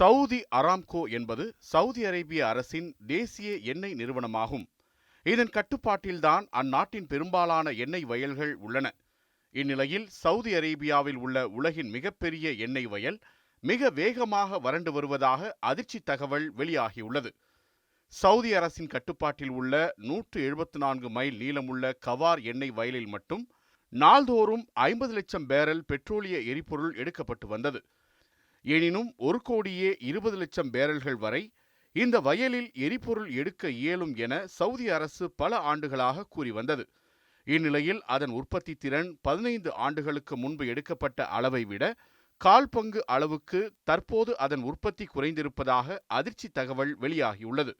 Saudi Aramco என்பது Saudi அரேபிய அரசின் தேசிய எண்ணெய் நிறுவனமாகும். இதன் கட்டுப்பாட்டில்தான் அந்நாட்டின் பெரும்பாலான எண்ணெய் வயல்கள் உள்ளன. இந்நிலையில் சவுதி அரேபியாவில் உள்ள உலகின் மிகப்பெரிய எண்ணெய் வயல் மிக வேகமாக வறண்டு வருவதாக அதிர்ச்சி தகவல் வெளியாகியுள்ளது. சவுதி அரசின் கட்டுப்பாட்டில் உள்ள நூற்று எழுபத்தி நான்கு மைல் நீளமுள்ள கவார் எண்ணெய் வயலில் மட்டும் நாள்தோறும் ஐம்பது லட்சம் பேரல் பெட்ரோலிய எரிபொருள் எடுக்கப்பட்டு வந்தது. எனினும் ஒரு கோடியே இருபது லட்சம் பேரல்கள் வரை இந்த வயலில் எரிபொருள் எடுக்க இயலும் என சவுதி அரசு பல ஆண்டுகளாக கூறி வந்தது. இந்நிலையில் அதன் உற்பத்தி திறன் பதினைந்து ஆண்டுகளுக்கு முன்பு எடுக்கப்பட்ட அளவை விட கால் பங்கு அளவுக்கு தற்போது அதன் உற்பத்தி குறைந்திருப்பதாக அதிர்ச்சி தகவல் வெளியாகியுள்ளது.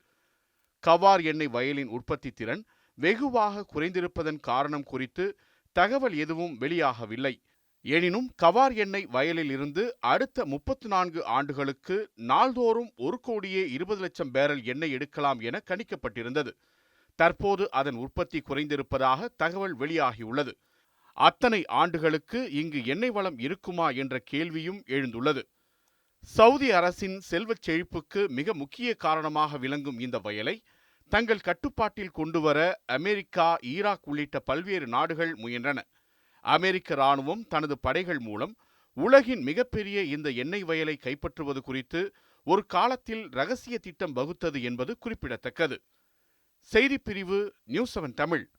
கவார் எண்ணெய் வயலின் உற்பத்தி திறன் வெகுவாக குறைந்திருப்பதன் காரணம் குறித்து தகவல் எதுவும் வெளியாகவில்லை. எனினும் கவார் எண்ணெய் வயலில் இருந்து அடுத்த முப்பத்தி நான்கு ஆண்டுகளுக்கு நாள்தோறும் ஒரு கோடியே இருபது லட்சம் பேரல் எண்ணெய் எடுக்கலாம் என கணிக்கப்பட்டிருந்தது. தற்போது அதன் உற்பத்தி குறைந்திருப்பதாக தகவல் வெளியாகியுள்ளது. அத்தனை ஆண்டுகளுக்கு இங்கு எண்ணெய் வளம் இருக்குமா என்ற கேள்வியும் எழுந்துள்ளது. சவுதி அரசின் செல்வச் செழிப்புக்கு மிக முக்கிய காரணமாக விளங்கும் இந்த வயலை தங்கள் கட்டுப்பாட்டில் கொண்டுவர அமெரிக்கா ஈராக் உள்ளிட்ட பல்வேறு நாடுகள் முயன்றன. அமெரிக்க ராணுவம் தனது படைகள் மூலம் உலகின் மிகப்பெரிய இந்த எண்ணெய் வயலை கைப்பற்றுவது குறித்து ஒரு காலத்தில் ரகசிய திட்டம் வகுத்தது என்பது குறிப்பிடத்தக்கது. செய்திப்பிரிவு நியூஸ் செவன் தமிழ்.